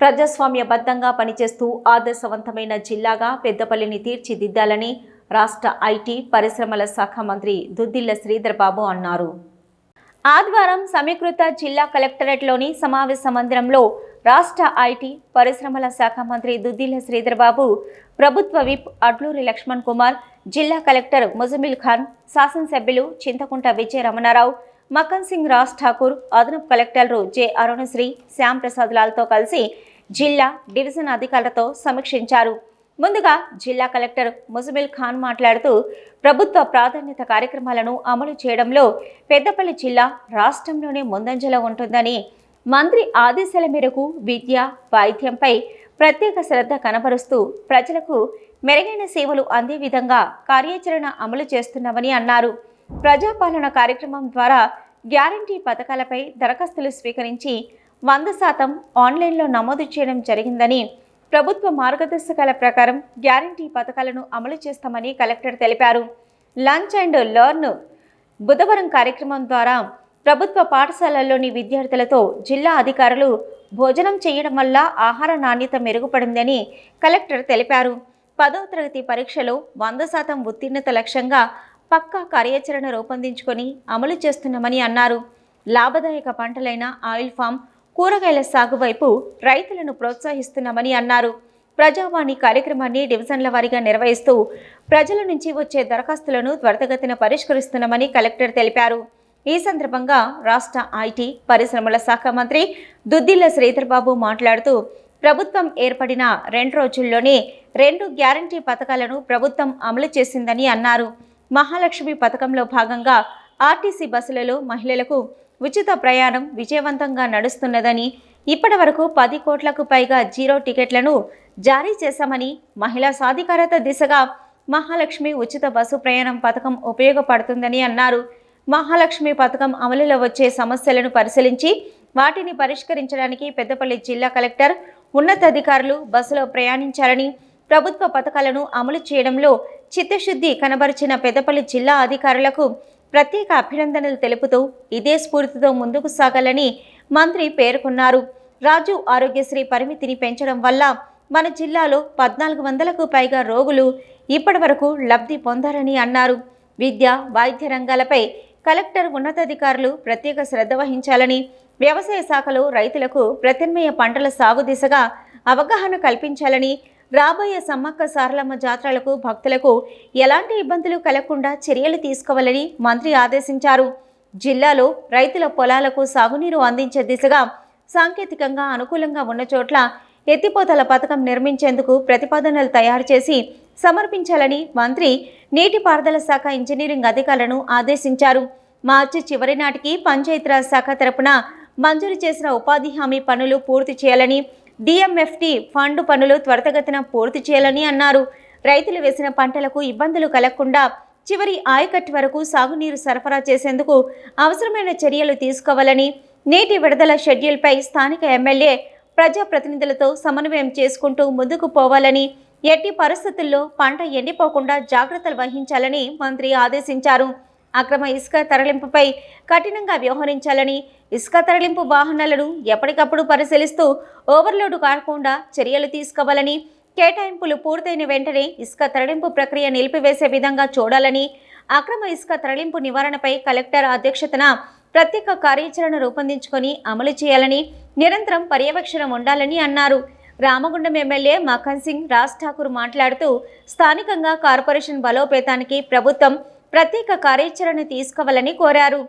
ప్రజాస్వామ్యబద్ధంగా పనిచేస్తూ ఆదర్శవంతమైన జిల్లాగా పెద్దపల్లిని తీర్చిదిద్దాలని రాష్ట్ర ఐటీ పరిశ్రమల శాఖ మంత్రి దుద్దిల్ల శ్రీధర్ బాబు అన్నారు. ఆదివారం సమీకృత జిల్లా కలెక్టరేట్లోని సమావేశ మందిరంలో రాష్ట్ర ఐటీ పరిశ్రమల శాఖ మంత్రి దుద్దిల్ల శ్రీధర్బాబు ప్రభుత్వ విప్ అడ్లూరి లక్ష్మణ్ కుమార్ జిల్లా కలెక్టర్ ముజమిల్ ఖాన్ శాసనసభ్యులు చింతకుంట విజయ రమణారావు మక్కన్ సింగ్ రాజ్ ఠాకూర్ అదనపు కలెక్టర్లు జె అరుణశ్రీ శ్యాంప్రసాద్ లాల్తో కలిసి జిల్లా డివిజన్ అధికారులతో సమీక్షించారు. ముందుగా జిల్లా కలెక్టర్ ముజమిల్ ఖాన్ మాట్లాడుతూ ప్రభుత్వ ప్రాధాన్యత కార్యక్రమాలను అమలు చేయడంలో పెద్దపల్లి జిల్లా రాష్ట్రంలోనే ముందంజలో ఉంటుందని మంత్రి ఆదేశాల మేరకు విద్య వైద్యంపై ప్రత్యేక శ్రద్ధ కనబరుస్తూ ప్రజలకు మెరుగైన సేవలు అందే విధంగా కార్యాచరణ అమలు చేస్తున్నామని అన్నారు. ప్రజాపాలన కార్యక్రమం ద్వారా గ్యారంటీ పథకాలపై దరఖాస్తులు స్వీకరించి వంద శాతం ఆన్లైన్లో నమోదు చేయడం జరిగిందని ప్రభుత్వ మార్గదర్శకాల ప్రకారం గ్యారంటీ పథకాలను అమలు చేస్తామని కలెక్టర్ తెలిపారు. లంచ్ అండ్ లర్న్ బుధవారం కార్యక్రమం ద్వారా ప్రభుత్వ పాఠశాలల్లోని విద్యార్థులతో జిల్లా అధికారులు భోజనం చేయడం వల్ల ఆహార నాణ్యత మెరుగుపడిందని కలెక్టర్ తెలిపారు. పదవ తరగతి పరీక్షలో వంద శాతం ఉత్తీర్ణత లక్ష్యంగా పక్కా కార్యాచరణ రూపొందించుకొని అమలు చేస్తున్నామని అన్నారు. లాభదాయక పంటలైన ఆయిల్ ఫామ్ కూరగాయల సాగు వైపు రైతులను ప్రోత్సహిస్తున్నామని అన్నారు. ప్రజావాణి కార్యక్రమాన్ని డివిజన్ల వారీగా నిర్వహిస్తూ ప్రజల నుంచి వచ్చే దరఖాస్తులను త్వరితగతిన పరిష్కరిస్తున్నామని కలెక్టర్ తెలిపారు. ఈ సందర్భంగా రాష్ట్ర ఐటీ పరిశ్రమల శాఖ మంత్రి దుద్దిల్ల శ్రీధర్బాబు మాట్లాడుతూ ప్రభుత్వం ఏర్పడిన రెండు రోజుల్లోనే రెండు గ్యారంటీ పథకాలను ప్రభుత్వం అమలు చేసిందని అన్నారు. మహాలక్ష్మి పథకంలో భాగంగా ఆర్టీసీ బస్సులలో మహిళలకు ఉచిత ప్రయాణం విజయవంతంగా నడుస్తున్నదని ఇప్పటి వరకు పది కోట్లకు పైగా జీరో టికెట్లను జారీ చేశామని మహిళా సాధికారత దిశగా మహాలక్ష్మి ఉచిత బస్సు ప్రయాణం పథకం ఉపయోగపడుతుందని అన్నారు. మహాలక్ష్మి పథకం అమలులో వచ్చే సమస్యలను పరిశీలించి వాటిని పరిష్కరించడానికి పెద్దపల్లి జిల్లా కలెక్టర్ ఉన్నతాధికారులు బస్సులో ప్రయాణించాలని ప్రభుత్వ పథకాలను అమలు చేయడంలో చిత్తశుద్ధి కనబరిచిన పెద్దపల్లి జిల్లా అధికారులకు ప్రత్యేక అభినందనలు తెలుపుతూ ఇదే స్ఫూర్తితో ముందుకు సాగాలని మంత్రి పేర్కొన్నారు. రాజు ఆరోగ్యశ్రీ పరిమితిని పెంచడం వల్ల మన జిల్లాలో పద్నాలుగు వందలకు పైగా రోగులు ఇప్పటి వరకు లబ్ధి పొందారని అన్నారు. విద్య వైద్య రంగాలపై కలెక్టర్ ఉన్నతాధికారులు ప్రత్యేక శ్రద్ధ వహించాలని వ్యవసాయ శాఖలో రైతులకు ప్రత్యామ్నాయ పంటల సాగు దిశగా అవగాహన కల్పించాలని రాబోయే సమ్మక్క సారలమ్మ జాతరలకు భక్తులకు ఎలాంటి ఇబ్బందులు కలగకుండా చర్యలు తీసుకోవాలని మంత్రి ఆదేశించారు. జిల్లాలో రైతుల పొలాలకు సాగునీరు అందించే దిశగా సాంకేతికంగా అనుకూలంగా ఉన్న చోట్ల ఎత్తిపోతల పథకం నిర్మించేందుకు ప్రతిపాదనలు తయారు చేసి సమర్పించాలని మంత్రి నీటిపారుదల శాఖ ఇంజనీరింగ్ అధికారులను ఆదేశించారు. మార్చి చివరి నాటికి పంచాయతీరాజ్ శాఖ తరపున మంజూరు చేసిన ఉపాధి హామీ పనులు పూర్తి చేయాలని డిఎంఎఫ్టి ఫండ్ పనులు త్వరితగతిన పూర్తి చేయాలని అన్నారు. రైతులు వేసిన పంటలకు ఇబ్బందులు కలగకుండా చివరి ఆయకట్టు వరకు సాగునీరు సరఫరా చేసేందుకు అవసరమైన చర్యలు తీసుకోవాలని నీటి విడుదల షెడ్యూల్పై స్థానిక ఎమ్మెల్యే ప్రజాప్రతినిధులతో సమన్వయం చేసుకుంటూ ముందుకు పోవాలని ఎట్టి పరిస్థితుల్లో పంట ఎండిపోకుండా జాగ్రత్తలు వహించాలని మంత్రి ఆదేశించారు. అక్రమ ఇసుక తరలింపుపై కఠినంగా వ్యవహరించాలని ఇసుక తరలింపు వాహనాలను ఎప్పటికప్పుడు పరిశీలిస్తూ ఓవర్లోడ్ కాకుండా చర్యలు తీసుకోవాలని కేటాయింపులు పూర్తయిన వెంటనే ఇసుక తరలింపు ప్రక్రియ నిలిపివేసే విధంగా చూడాలని అక్రమ ఇసుక తరలింపు నివారణపై కలెక్టర్ అధ్యక్షతన ప్రత్యేక కార్యాచరణ రూపొందించుకొని అమలు చేయాలని నిరంతరం పర్యవేక్షణ ఉండాలని అన్నారు. రామగుండం ఎమ్మెల్యే మఖన్ సింగ్ రాజ్ ఠాకూర్ మాట్లాడుతూ స్థానికంగా కార్పొరేషన్ బలోపేతానికి ప్రభుత్వం ప్రత్యేక కార్యాచరణ తీసుకోవాలని కోరారు.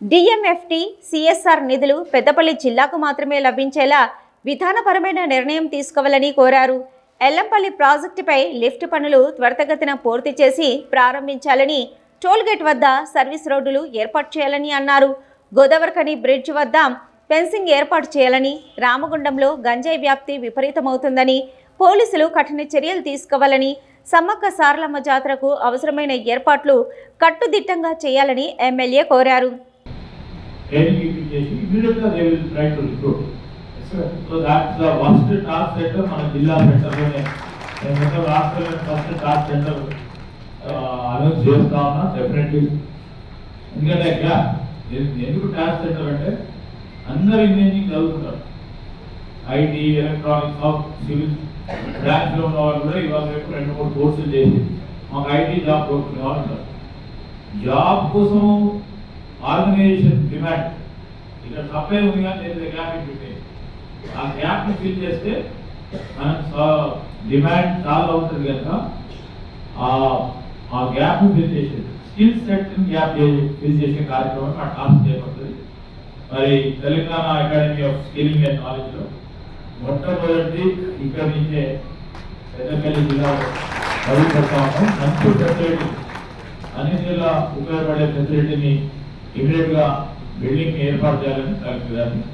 డిఎంఎఫ్టి సిఎస్ఆర్ నిధులు పెద్దపల్లి జిల్లాకు మాత్రమే లభించేలా విధానపరమైన నిర్ణయం తీసుకోవాలని కోరారు. ఎల్లంపల్లి ప్రాజెక్టుపై లిఫ్ట్ పనులు త్వరితగతిన పూర్తి చేసి ప్రారంభించాలని టోల్గేట్ వద్ద సర్వీస్ రోడ్డులు ఏర్పాటు చేయాలని అన్నారు. గోదావరికని బ్రిడ్జ్ వద్ద ఫెన్సింగ్ ఏర్పాటు చేయాలని రామగుండంలో గంజాయి వ్యాప్తి విపరీతమవుతుందని పోలీసులు కఠిన చర్యలు తీసుకోవాలని సమ్మక్క సారలమ్మ జాతరకు అవసరమైన ఏర్పాట్లు కట్టుదిట్టంగా చేయాలని ఎమ్మెల్యే కోరారు. ఎందుకంటే ఎందుకు టాస్క్ సెంటర్ అంటే అందరు ఇంజనీరింగ్ చదువుకుంటారు. ఐటీ ఎలక్ట్రానిక్స్ సివిల్స్ బ్రాంచ్లో ఉన్న వాళ్ళు కూడా ఇవాళ రేపు రెండు మూడు కోర్సులు చేసి మాకు ఐటీ జాబ్ కోర్సులు కావాలంటారు జాబ్ కోసం ఆర్గనైజేషన్ డిమాండ్ ఇక్కడ సప్లై ఉంది కానీ లేదు గ్యాప్ పెట్టే ఆ గ్యాప్ని ఫిల్ చేస్తే మనం డిమాండ్ చాలా అవుతుంది కనుక ఆ గ్యాప్ ఫిల్ చేసేది స్కిల్ సెట్ గ్యాప్ ఫిల్ చేసే కార్యక్రమం ఆ టాస్క్ చేపడుతుంది. మరి Telangana academy of skilling and నాలెడ్జ్లో మొట్టమొదటి ఇక్కడ నుంచే పెద్దపల్లి జిల్లా మొదలు పెడతా మంచి ఫెసిలిటీ అన్ని జిల్లా ఉపయోగపడే ఫెసిలిటీని ఇమీడియట్గా బిల్డింగ్ ఏర్పాటు చేయాలని కలెక్టర్ గారిని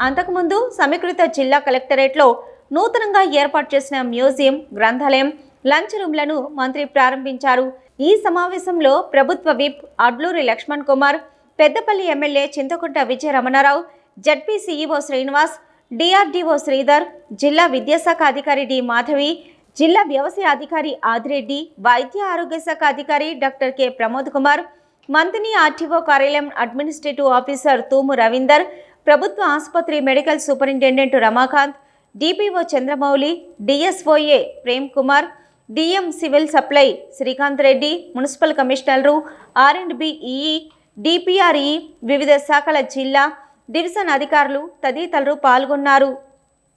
అంతకుముందు సమీకృత జిల్లా కలెక్టరేట్లో నూతనంగా ఏర్పాటు చేసిన మ్యూజియం గ్రంథాలయం లంచ్ రూమ్లను మంత్రి ప్రారంభించారు. ఈ సమావేశంలో ప్రభుత్వ whip Adluri Laxman Kumar Peddapalli MLA Chinthakunta Vijaya Ramana Rao ZP CEO Srinivas DRDO Sridhar జిల్లా విద్యాశాఖ అధికారి డి మాధవి జిల్లా వ్యవసాయ అధికారి ఆదిరెడ్డి వైద్య ఆరోగ్య శాఖ అధికారి డాక్టర్ కె ప్రమోద్ కుమార్ మంత్రిని ఆర్టీఓ కార్యాలయం అడ్మినిస్ట్రేటివ్ ఆఫీసర్ తూము రవీందర్ ప్రభుత్వ ఆసుపత్రి medical superintendent Ramakanth DPO Chandramouli DSOA Prem Kumar DM civil supply Srikanth Reddy municipal కమిషనర్లు R and B EE DPRE వివిధ శాఖల జిల్లా డివిజన్ అధికారులు తదితరులు పాల్గొన్నారు.